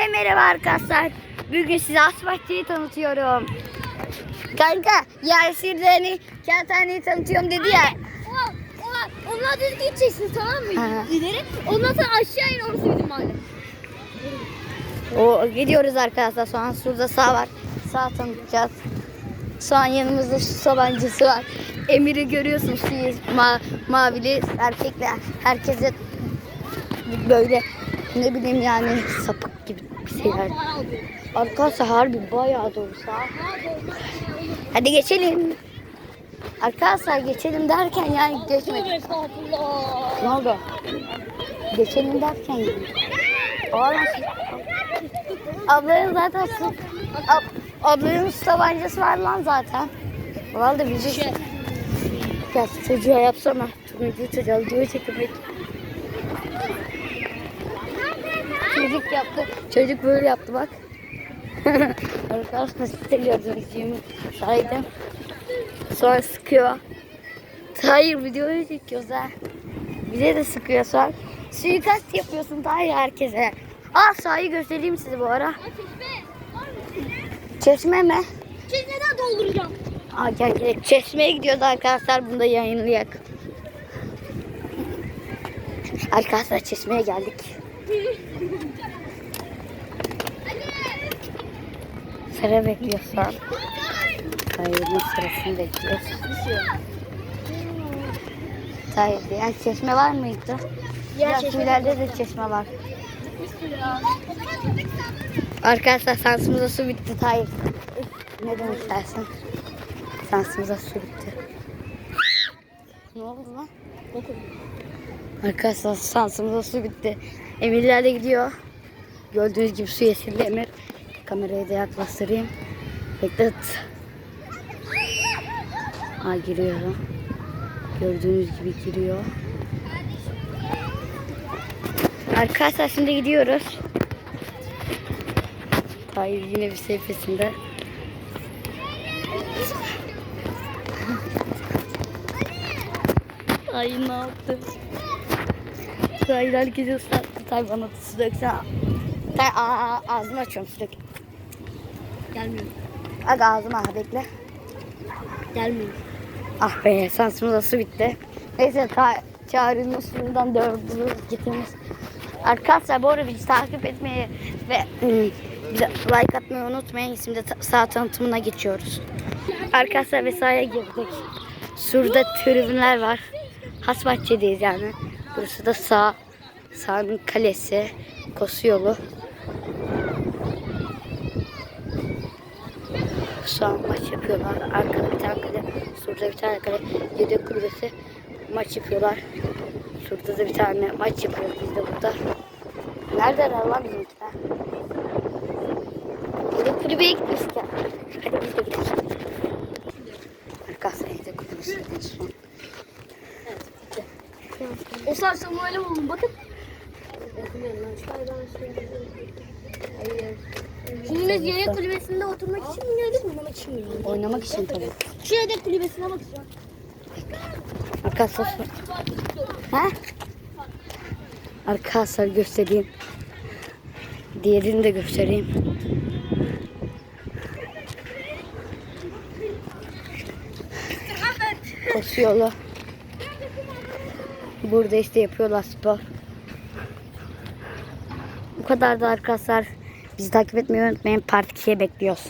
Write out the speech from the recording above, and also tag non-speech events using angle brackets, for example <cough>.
Hepinize merhaba arkadaşlar. Bugün size Asfaltçı'yı tanıtıyorum. Kanka Yarsir'de hani kağıthaneyi tanıtıyorum dedi ya. Ulan, ulan, onlar düz gideceksin tamam mı? İleri. Ondan sonra aşağı in orası bizim mahalle. O gidiyoruz arkadaşlar. Şu an şurada sağ var. Sağ tanıtacağız. Şu an yanımızda su sabancısı var. Emir'i görüyorsunuz. Şu ma mavili erkekler. Herkese böyle ne bileyim yani sapık gibi şeyler. Arkadaşlar harbi bayağı dolu sağ. Hadi geçelim. Arkadaşlar geçelim derken yani geçmedik. Ne oldu? Geçelim derken. Aa, nasıl? Ablanın zaten su... Ab, ablanın su tabancası var lan zaten. Vallahi bizi... Şey. Ya çocuğa yapsana. Turuncu çocuğa video çekmek. Çocuk yaptı. Çocuk böyle yaptı bak. <laughs> Arkadaşlar siz de gördünüz gibi saydım. Sonra sıkıyor. Hayır videoyu çekiyoruz ha. Bize de sıkıyor sonra. Suikast yapıyorsun Tahir herkese. Al sahayı göstereyim size bu ara. Çeşme mi? Çeşmeden dolduracağım. Aa, gel gel. Çeşmeye gidiyoruz arkadaşlar. Bunu da yayınlayak. Arkadaşlar çeşmeye geldik. Sıra bekliyoruz şu an. Hayırın sırasını bekliyoruz. Hayır, yani çeşme var mıydı? Biraz çeşme ileride de çeşme var. Arkadaşlar sansımıza su bitti Tahir. Ne demek istersin? Sansımıza su bitti. Ne oldu lan? Arkadaşlar sansımıza su bitti. Emirler de gidiyor. Gördüğünüz gibi su yeşilli Emir. Kamerayı da yaklaştırayım. Beklet. Aa giriyor. Gördüğünüz gibi giriyor. Arkadaşlar şimdi gidiyoruz. Hayır yine bir şey peşinde. Ay ne yaptı? Hayır herkese ıslattı. Tay bana su döksene. Tay aa, ağzımı açıyorum su dök. Gelmiyor. Aga ağzıma aha, bekle. Gelmiyor. Ah be sansımıza su bitti. Neyse ta çağrının suyundan dördünü getirmiş. Arkadaşlar bu arada bizi takip etmeyi ve ım, bize like atmayı unutmayın. Şimdi sağ tanıtımına geçiyoruz. Arkadaşlar vesaire girdik. Şurada tribünler var. Hasbahçe'deyiz yani. Burası da sağ. Sağın kalesi. Kosu yolu. Şu an maç yapıyorlar. Arkada bir tane kale, şurada bir tane kale. Yedek kulübesi maç yapıyorlar. Şurada da bir tane maç yapıyoruz biz de burada. Nerede lan bizimkiler? Yedek kulübeye gitmiştik ya. Hadi biz de gidelim. Arkadaşlar yedek kulübesi saat Samuel'e bulun bakın. Şimdi biz yedek kulübesinde oturmak için mi geldik oynamak için mi geldik? Oynamak için tabii. Şu yedek kulübesine bakacağım. Arkadaşlar Ha? Arkadaşlar göstereyim. Diğerini de göstereyim. Koşu yolu. Burada işte yapıyorlar spor. Bu kadar da arkadaşlar. Bizi takip etmeyi unutmayın. Part 2'ye bekliyoruz.